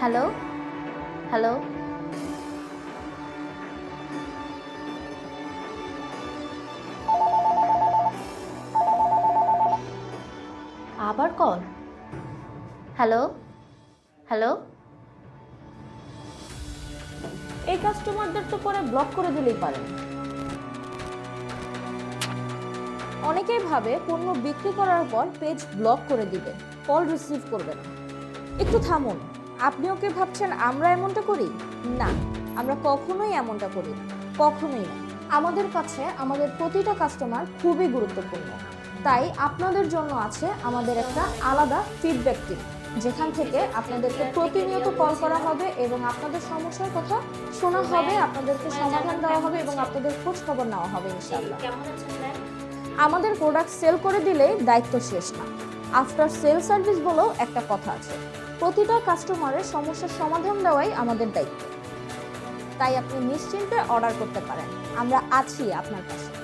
Hello hello আবার call hello hello এই কাস্টমারদের তো পরে ব্লক করে দিলেই পারেন অনেকেই ভাবে পণ্য বিক্রি করার পর পেজ ব্লক করে দিবে কল রিসিভ করবেন একটু থামুন। আপনিও কি ভাবছেন আমরা এমনটা করি? না আমরা কখনোই এমনটা করি না কখনোই না। আমাদের কাছে আমাদের প্রতিটা কাস্টমার খুবই গুরুত্বপূর্ণ। তাই আপনাদের জন্য আছে আমাদের একটা আলাদা ফিডব্যাক টিম যেখান থেকে আপনাদেরকে প্রতিনিয়ত কল করা হবে এবং আপনাদের সমস্যার কথা শোনা হবে আপনাদেরকে সমাধান দেওয়া হবে এবং আপনাদের খোঁজ খবর নেওয়া হবে ইনশাআল্লাহ। আমাদের প্রোডাক্ট সেল করে দিলেই দায়িত্ব শেষ না। আফটার সেল সার্ভিস বলেও একটা কথা আছে। প্রতিটা কাস্টমারের সমস্যার সমাধান দেওয়াই আমাদের দায়িত্ব। তাই আপনি নিশ্চিন্তে অর্ডার করতে পারেন। আমরা আছি আপনার পাশে